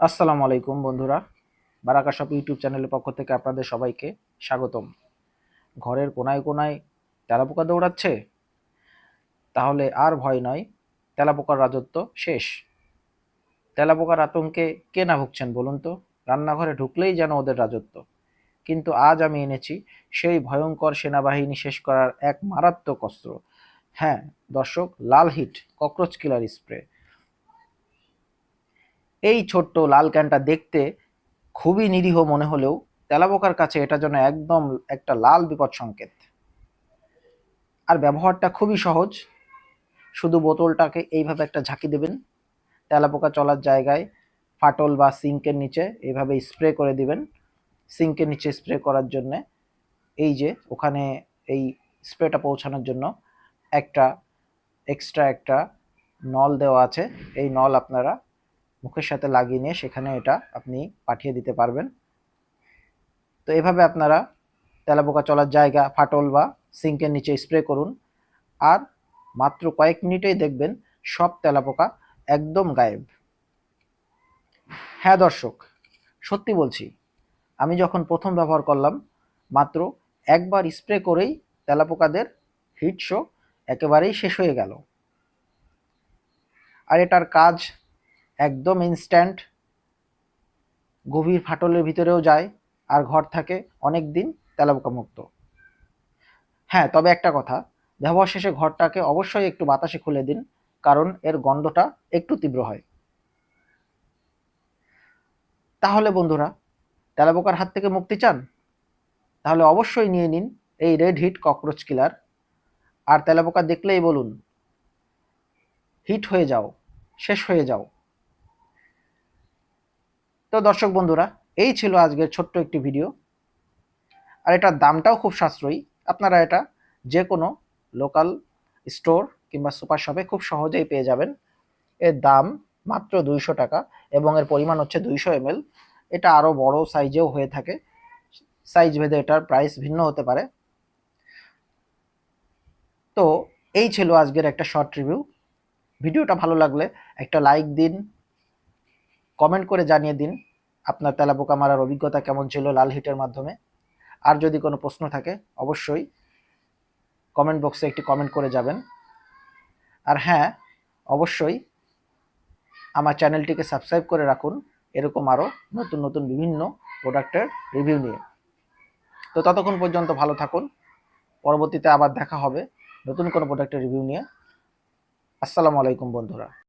আসসালামু আলাইকুম বন্ধুরা। বারাকা শপ ইউটিউব চ্যানেলের পক্ষ থেকে আপনাদের সবাইকে স্বাগতম। ঘরের কোনায় কোনায় তেলাপোকা দৌড়াচ্ছে? তাহলে আর ভয় নয়, তেলাপোকার রাজত্ব শেষ। তেলাপোকার আতঙ্কে কে না ভুগছেন বলুন তো? রান্নাঘরে ঢুকলেই যেন ওদের রাজত্ব। কিন্তু আজ আমি এনেছি সেই ভয়ঙ্কর সেনাবাহিনী শেষ করার এক মারাত্মক অস্ত্র। হ্যাঁ দর্শক, লাল হিট, ককরোচ কিলার স্প্রে। এই ছোট্ট লাল ক্যানটা দেখতে খুবই নিরীহ মনে হলেও তেলাপোকার কাছে এটা যেন একদম একটা লাল বিপদ সংকেত। আর ব্যবহারটা খুবই সহজ। শুধু বোতলটাকে এইভাবে একটা ঝাঁকি দেবেন। তেলাপোকা চলার জায়গায় ফাটল বা সিঙ্কের নিচে এইভাবে স্প্রে করে দিবেন। সিঙ্কের নিচে স্প্রে করার জন্য এই যে ওখানে এই স্প্রেটা পৌঁছানোর জন্য একটা এক্সট্রা একটা নল দেওয়া আছে। এই নল আপনারা মুখের সাথে লাগিয়ে নিয়ে সেখানে এটা আপনি পাঠিয়ে দিতে পারবেন। তো এভাবে আপনারা তেলাপোকা চলার জায়গা, ফাটল বা সিঙ্কের নিচে স্প্রে করুন। আর মাত্র কয়েক মিনিটেই দেখবেন সব তেলাপোকা একদম গায়েব। হ্যাঁ দর্শক, সত্যি বলছি, আমি যখন প্রথম ব্যবহার করলাম, মাত্র একবার স্প্রে করেই তেলাপোকাদের হিট শো একেবারেই শেষ হয়ে গেল। আর এটার কাজ একদম ইনস্ট্যান্ট গভীর ফাটলের ভিতরেও যায় আর ঘর থাকে অনেক দিন তেলাপোকা মুক্ত হ্যাঁ তবে একটা কথা, ব্যবহার শেষে ঘরটাকে অবশ্যই একটু বাতাসে খুলে দিন, কারণ এর গন্ধটা একটু তীব্র হয়। তাহলে বন্ধুরা, তেলাপোকার হাত থেকে মুক্তি চান? তাহলে অবশ্যই নিয়ে নিন এই রেড হিট ককরোচ কিলার আর তেলাপোকা দেখলেই বলুন, হিট হয়ে যাও, শেষ হয়ে যাও। তো দর্শক বন্ধুরা, এই ছিল আজকের ছোট্ট একটি ভিডিও। আর এটার দামটাও খুব সাশ্রয়ী। আপনারা এটা যে কোনো লোকাল স্টোর কিংবা সুপার শপে খুব সহজেই পেয়ে যাবেন। এর দাম মাত্র দুইশো টাকা এবং এর পরিমাণ হচ্ছে দুইশো এমএল এটা আরও বড় সাইজেও হয়ে থাকে। সাইজ ভেদে এটার প্রাইস ভিন্ন হতে পারে। তো এই ছিল আজকের একটা শর্ট রিভিউ ভিডিওটা ভালো লাগলে একটা লাইক দিন কমেন্ট করে জানিয়ে দিন আপনার তেলাপোকা মারার অভিজ্ঞতা কেমন ছিল লাল হিটের মাধ্যমে। আর যদি কোনো প্রশ্ন থাকে, অবশ্যই কমেন্ট বক্সে একটি কমেন্ট করে যাবেন। আর হ্যাঁ অবশ্যই আমার চ্যানেলটিকে সাবস্ক্রাইব করে রাখুন। এরকম আরও নতুন নতুন বিভিন্ন প্রোডাক্টের রিভিউ নিয়ে। তো ততক্ষণ পর্যন্ত ভালো থাকুন। পরবর্তীতে আবার দেখা হবে নতুন কোনো প্রোডাক্টের রিভিউ নিয়ে। আসসালামু আলাইকুম বন্ধুরা।